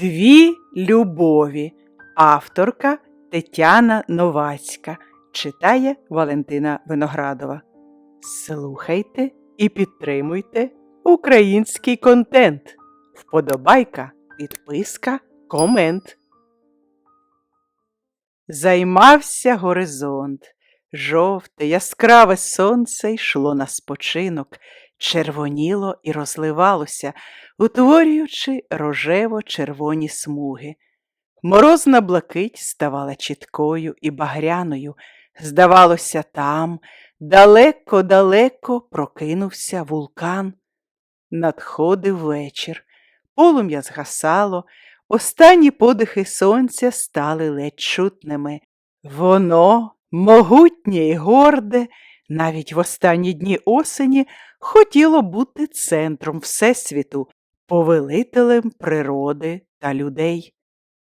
Дві любові. Авторка Тетяна Новацька. Читає Валентина Виноградова. Слухайте і підтримуйте український контент. Вподобайка, підписка, комент. Займався горизонт. Жовте, яскраве сонце йшло на спочинок, червоніло і розливалося, утворюючи рожево-червоні смуги. Морозна блакить ставала чіткою і багряною. Здавалося, там далеко-далеко прокинувся вулкан. Надходив вечір, полум'я згасало, останні подихи сонця стали ледь чутними. Воно, могутнє і горде, навіть в останні дні осені хотіло бути центром Всесвіту, повелителем природи та людей.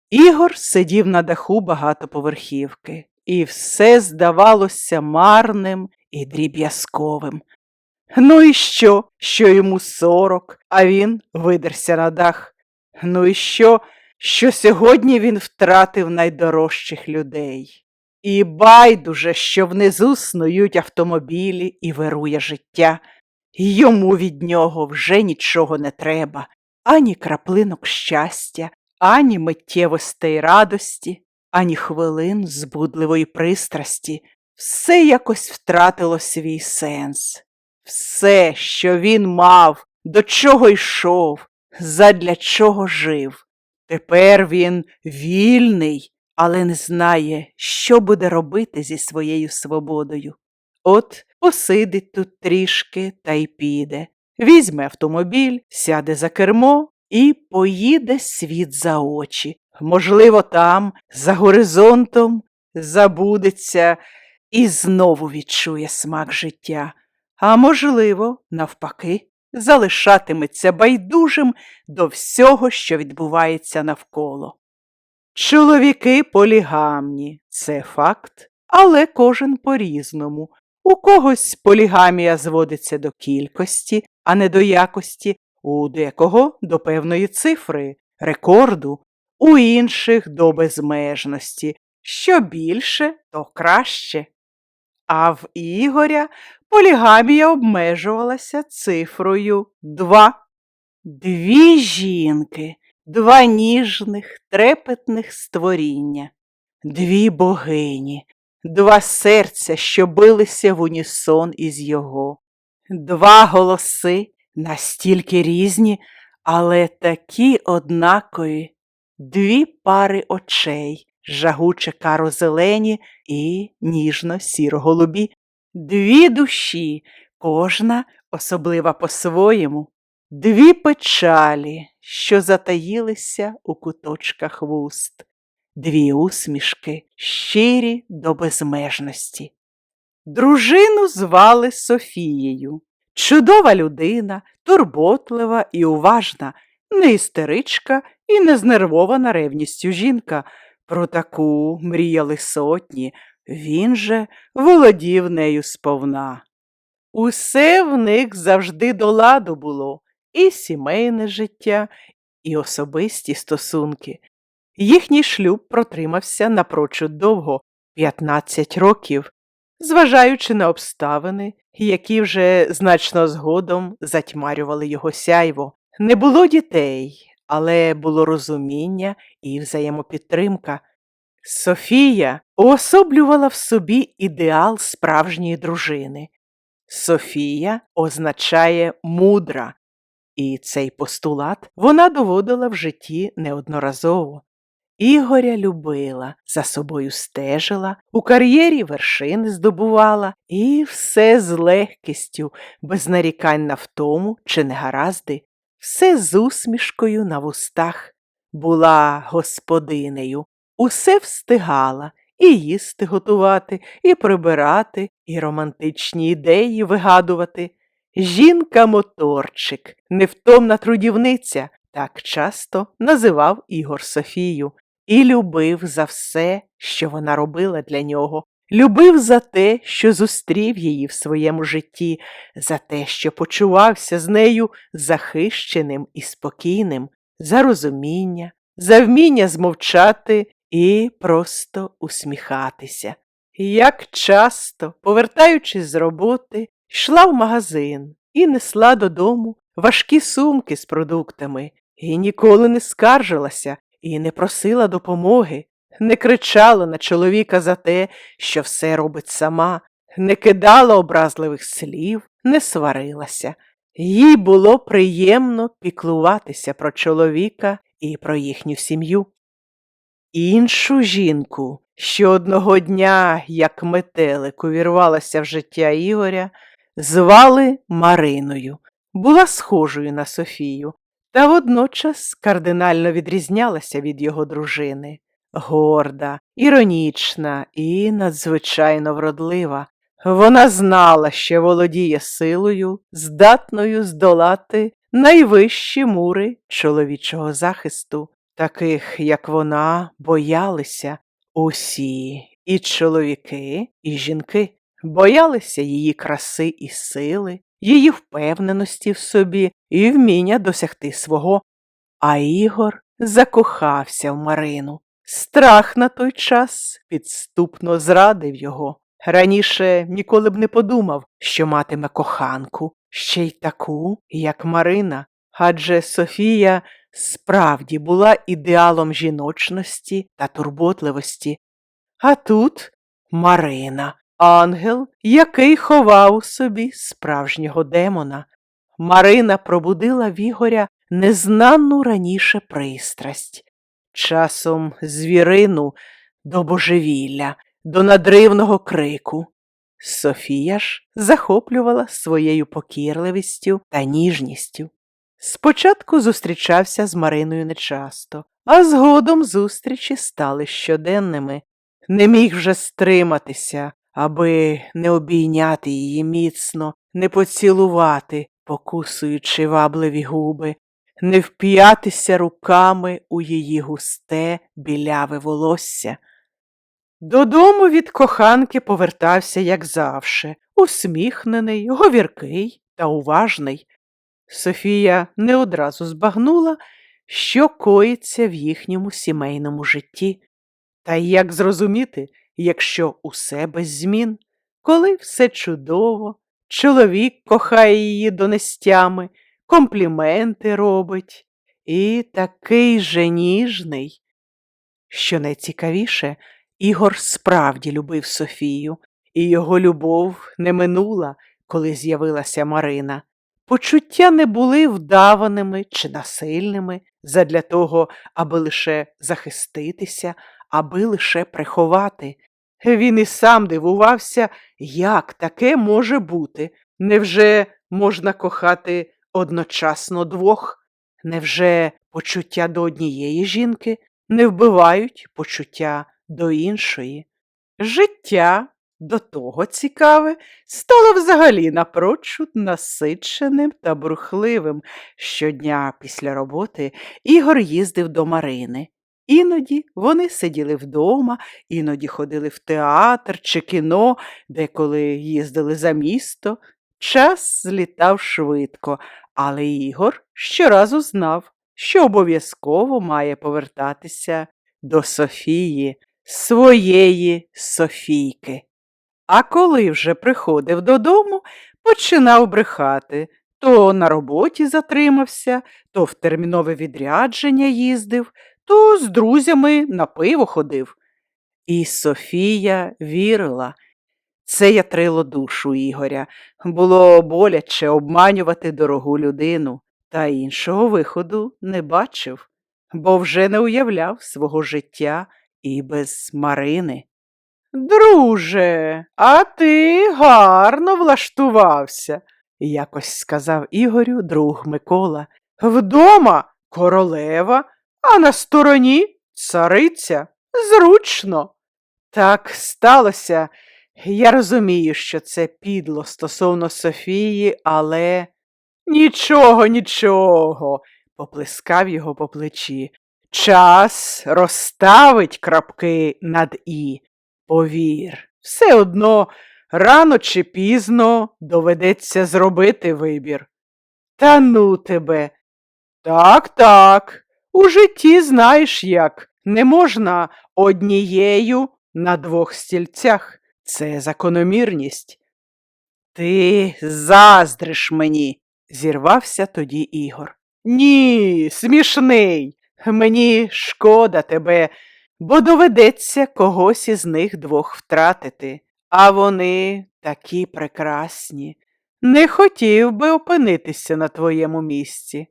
Ігор сидів на даху багатоповерхівки, і все здавалося марним і дріб'язковим. Ну і що, що йому сорок, а він видерся на дах? Ну і що, що сьогодні він втратив найдорожчих людей? І байдуже, що внизу снують автомобілі і вирує життя. Йому від нього вже нічого не треба, ані краплинок щастя, ані миттєвостей радості, ані хвилин збудливої пристрасті. Все якось втратило свій сенс. Все, що він мав, до чого йшов, задля чого жив. Тепер він вільний, але не знає, що буде робити зі своєю свободою. От посидить тут трішки та й піде. Візьме автомобіль, сяде за кермо і поїде світ за очі. Можливо, там, за горизонтом, забудеться і знову відчує смак життя. А можливо, навпаки, залишатиметься байдужим до всього, що відбувається навколо. Чоловіки полігамні це факт, але кожен по-різному. У когось полігамія зводиться до кількості, а не до якості, у декого до певної цифри, рекорду, у інших до безмежності. Що більше, то краще. А в Ігоря полігамія обмежувалася цифрою два. Дві жінки, два ніжних, трепетних створіння, дві богині, два серця, що билися в унісон із його, два голоси, настільки різні, але такі однакові, дві пари очей, жагуче каро-зелені і ніжно-сіро-голубі, дві душі, кожна особлива по-своєму, дві печалі, що затаїлися у куточках вуст, дві усмішки, щирі до безмежності. Дружину звали Софією. Чудова людина, турботлива і уважна, не істеричка і не знервована ревністю жінка. Про таку мріяли сотні, він же володів нею сповна. Усе в них завжди до ладу було і сімейне життя, і особисті стосунки. Їхній шлюб протримався напрочуд довго 15 років, зважаючи на обставини, які вже значно згодом затьмарювали його сяйво. Не було дітей, але було розуміння і взаємопідтримка. Софія уособлювала в собі ідеал справжньої дружини. Софія означає мудра, і цей постулат вона доводила в житті неодноразово. Ігоря любила, за собою стежила, у кар'єрі вершини здобувала, і все з легкістю, без нарікань на втому чи негаразди, все з усмішкою на вустах. Була господинею, усе встигала і їсти готувати, і прибирати, і романтичні ідеї вигадувати. Жінка-моторчик, невтомна трудівниця, так часто називав Ігор Софію, і любив за все, що вона робила для нього. Любив за те, що зустрів її в своєму житті, за те, що почувався з нею захищеним і спокійним, за розуміння, за вміння змовчати і просто усміхатися. Як часто, повертаючись з роботи, йшла в магазин і несла додому важкі сумки з продуктами, і ніколи не скаржилася і не просила допомоги, не кричала на чоловіка за те, що все робить сама, не кидала образливих слів, не сварилася. Їй було приємно піклуватися про чоловіка і про їхню сім'ю. Іншу жінку, що одного дня, як метелик, увірвалася в життя Ігоря, звали Мариною, була схожою на Софію, та водночас кардинально відрізнялася від його дружини. Горда, іронічна і надзвичайно вродлива. Вона знала, що володіє силою, здатною здолати найвищі мури чоловічого захисту. Таких, як вона, боялися усі і чоловіки, і жінки, боялися її краси і сили, її впевненості в собі і вміння досягти свого. А Ігор закохався в Марину. Страх на той час підступно зрадив його. Раніше ніколи б не подумав, що матиме коханку, ще й таку, як Марина, адже Софія справді була ідеалом жіночності та турботливості. А тут Марина, ангел, який ховав собі справжнього демона. Марина пробудила в Ігоря незнану раніше пристрасть, часом звірину до божевілля, до надривного крику. Софія ж захоплювала своєю покірливістю та ніжністю. Спочатку зустрічався з Мариною нечасто, а згодом зустрічі стали щоденними. Не міг вже стриматися, аби не обійняти її міцно, не поцілувати, покусуючи вабливі губи, не вп'ятися руками у її густе біляве волосся. Додому від коханки повертався, як завше, усміхнений, говіркий та уважний. Софія не одразу збагнула, що коїться в їхньому сімейному житті. Та як зрозуміти, якщо усе без змін, коли все чудово, чоловік кохає її донестями, компліменти робить, і такий же ніжний. Що найцікавіше, Ігор справді любив Софію, і його любов не минула, коли з'явилася Марина. Почуття не були вдаваними чи насильними задля того, аби лише захиститися, аби лише приховати. Він і сам дивувався, як таке може бути. Невже можна кохати одночасно двох? Невже почуття до однієї жінки не вбивають почуття до іншої? Життя до того цікаве стало взагалі напрочуд насиченим та брухливим. Щодня після роботи Ігор їздив до Марини. Іноді вони сиділи вдома, іноді ходили в театр чи кіно, деколи їздили за місто. Час злітав швидко, але Ігор щоразу знав, що обов'язково має повертатися до Софії, своєї Софійки. А коли вже приходив додому, починав брехати. То на роботі затримався, то в термінове відрядження їздив, то з друзями на пиво ходив. І Софія вірила. Це ятрило душу Ігоря. Було боляче обманювати дорогу людину, та іншого виходу не бачив, бо вже не уявляв свого життя і без Марини. Друже, а ти гарно влаштувався, якось сказав Ігорю друг Микола. Вдома королева, а на стороні цариця. Зручно. Так сталося. Я розумію, що це підло стосовно Софії, але нічого, нічого, поплескав його по плечі. Час розставить крапки над і. Повір, все одно рано чи пізно доведеться зробити вибір. Та ну тебе. Так, так, У житті знаєш як, не можна однією на двох стільцях. Це закономірність. Ти заздриш мені, зірвався тоді Ігор. Ні, смішний. Мені шкода тебе, бо доведеться когось із них двох втратити. А вони такі прекрасні. Не хотів би опинитися на твоєму місці.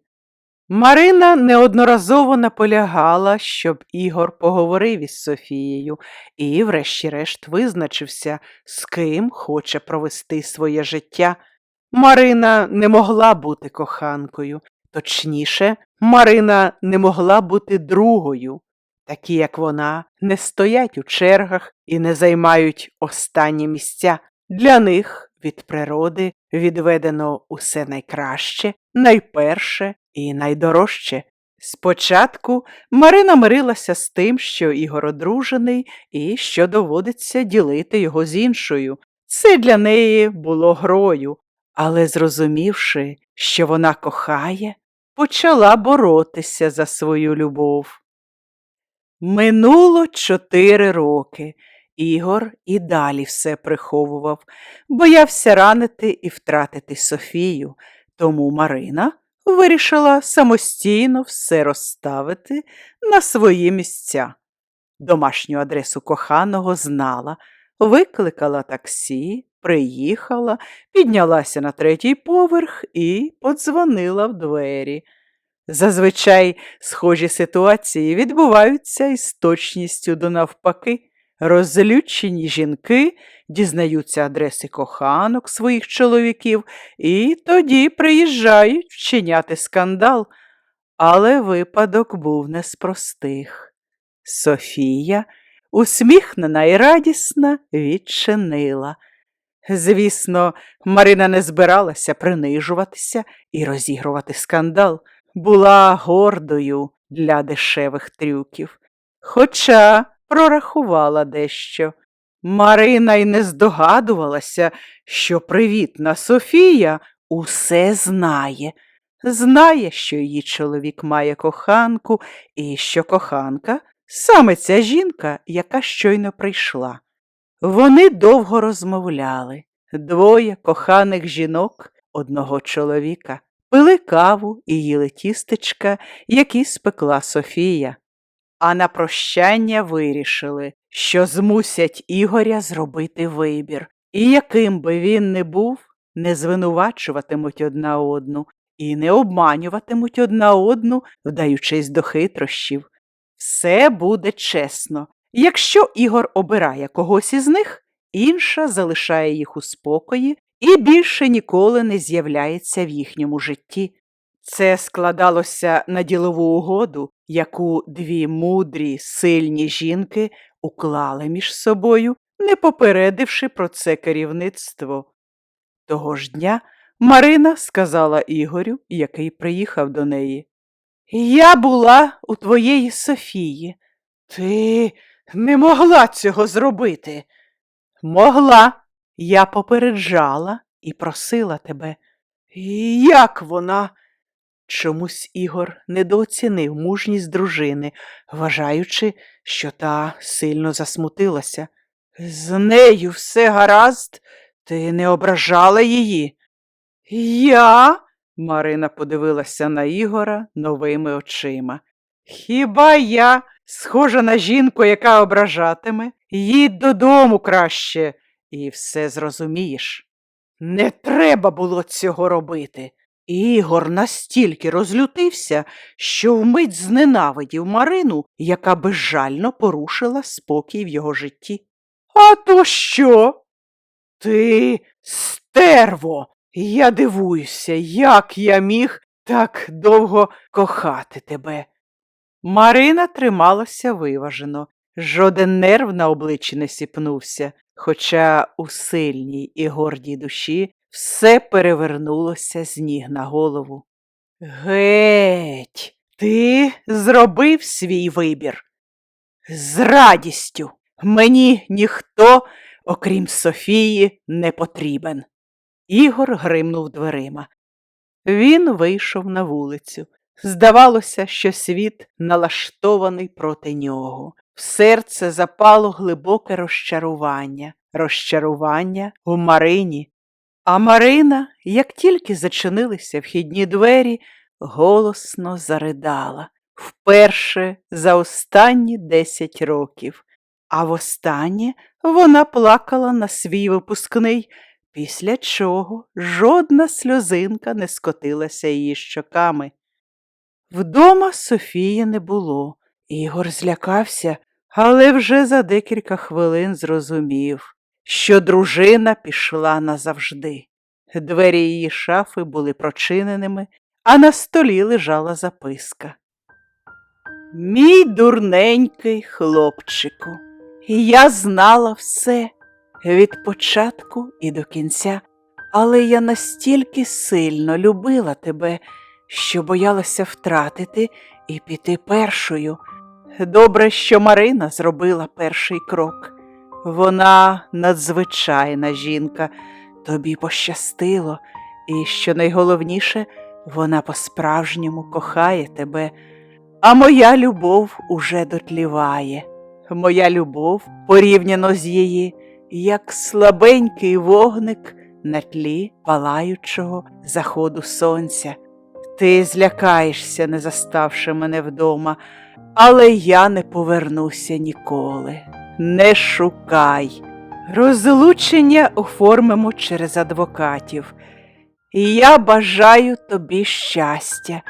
Марина неодноразово наполягала, щоб Ігор поговорив із Софією і, врешті-решт, визначився, з ким хоче провести своє життя. Марина не могла бути коханкою, точніше, Марина не могла бути другою. Такі, як вона, не стоять у чергах і не займають останні місця. Для них від природи відведено усе найкраще, найперше і найдорожче. Спочатку Марина мирилася з тим, що Ігор одружений і що доводиться ділити його з іншою. Це для неї було грою, але, зрозумівши, що вона кохає, почала боротися за свою любов. Минуло чотири роки. Ігор і далі все приховував, боявся ранити і втратити Софію, тому Марина вирішила самостійно все розставити на свої місця. Домашню адресу коханого знала, викликала таксі, приїхала, піднялася на третій поверх і подзвонила в двері. Зазвичай схожі ситуації відбуваються із точністю до навпаки. Розлючені жінки дізнаються адреси коханок своїх чоловіків і тоді приїжджають вчиняти скандал. Але випадок був не з простих. Софія, усміхнена і радісна, відчинила. Звісно, Марина не збиралася принижуватися і розігрувати скандал, була гордою для дешевих трюків. Хоча прорахувала дещо. Марина й не здогадувалася, що привітна Софія усе знає. Знає, що її чоловік має коханку, і що коханка саме ця жінка, яка щойно прийшла. Вони довго розмовляли, двоє коханих жінок одного чоловіка, пили каву і їли тістечка, які спекла Софія. А на прощання вирішили, що змусять Ігоря зробити вибір, і яким би він не був, не звинувачуватимуть одна одну і не обманюватимуть одна одну, вдаючись до хитрощів. Все буде чесно. Якщо Ігор обирає когось із них, інша залишає їх у спокої і більше ніколи не з'являється в їхньому житті. Це складалося на ділову угоду, яку дві мудрі, сильні жінки уклали між собою, не попередивши про це керівництво. Того ж дня Марина сказала Ігорю, який приїхав до неї. Я була у твоєї Софії. Ти не могла цього зробити. Могла. Я попереджала і просила тебе. Як вона? Чомусь Ігор недооцінив мужність дружини, вважаючи, що та сильно засмутилася. З нею все гаразд, ти не ображала її. Я? Марина подивилася на Ігора новими очима. Хіба я схожа на жінку, яка ображатиме? Їдь додому краще, і все зрозумієш. Не треба було цього робити. Ігор настільки розлютився, що вмить зненавидів Марину, яка безжально порушила спокій в його житті. А то що? Ти стерво. Я дивуюся, як я міг так довго кохати тебе. Марина трималася виважено, жоден нерв на обличчі не сіпнувся, хоча у сильній і гордій душі все перевернулося з ніг на голову. Геть, ти зробив свій вибір. З радістю мені ніхто, окрім Софії, не потрібен. Ігор гримнув дверима. Він вийшов на вулицю. Здавалося, що світ налаштований проти нього. В серце запало глибоке розчарування, розчарування у Марині. А Марина, як тільки зачинилися вхідні двері, голосно заридала вперше за останні десять років. А востаннє вона плакала на свій випускний, після чого жодна сльозинка не скотилася її щоками. Вдома Софії не було. Ігор злякався, але вже за декілька хвилин зрозумів, що дружина пішла назавжди. Двері її шафи були прочиненими, а на столі лежала записка. Мій дурненький хлопчику, я знала все від початку і до кінця, але я настільки сильно любила тебе, що боялася втратити і піти першою. Добре, що Марина зробила перший крок. Вона надзвичайна жінка, тобі пощастило, і, що найголовніше, вона по-справжньому кохає тебе, а моя любов уже дотліває. Моя любов, порівняно з її, як слабенький вогник на тлі палаючого заходу сонця. Ти злякаєшся, не заставши мене вдома, але я не повернуся ніколи. Не шукай. Розлучення оформимо через адвокатів. І я бажаю тобі щастя,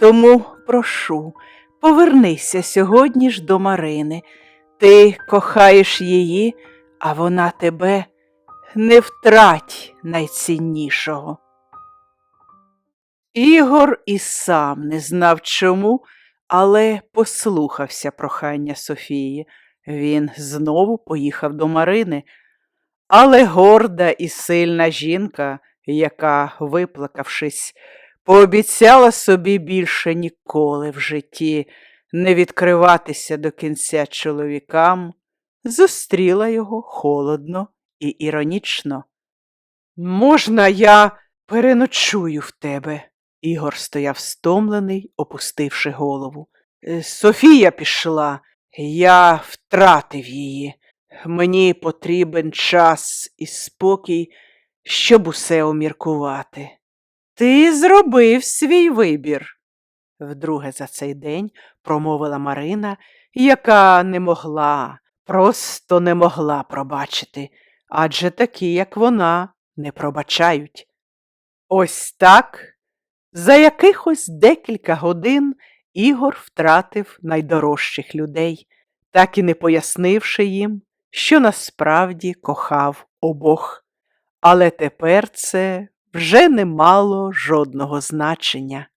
тому прошу, повернися сьогодні ж до Марини. Ти кохаєш її, а вона тебе не втрать найціннішого. Ігор і сам не знав чому, але послухався прохання Софії. Він знову поїхав до Марини, але горда і сильна жінка, яка, виплакавшись, пообіцяла собі більше ніколи в житті не відкриватися до кінця чоловікам, зустріла його холодно і іронічно. Можна, я переночую в тебе? Ігор стояв стомлений, опустивши голову. «Е, Софія пішла, я втратив її. Мені потрібен час і спокій, щоб усе обміркувати. Ти зробив свій вибір, вдруге за цей день промовила Марина, яка не могла, просто не могла пробачити, адже такі, як вона, не пробачають. Ось так, за якихось декілька годин Ігор втратив найдорожчих людей, так і не пояснивши їм, що насправді кохав обох. Але тепер це вже не мало жодного значення.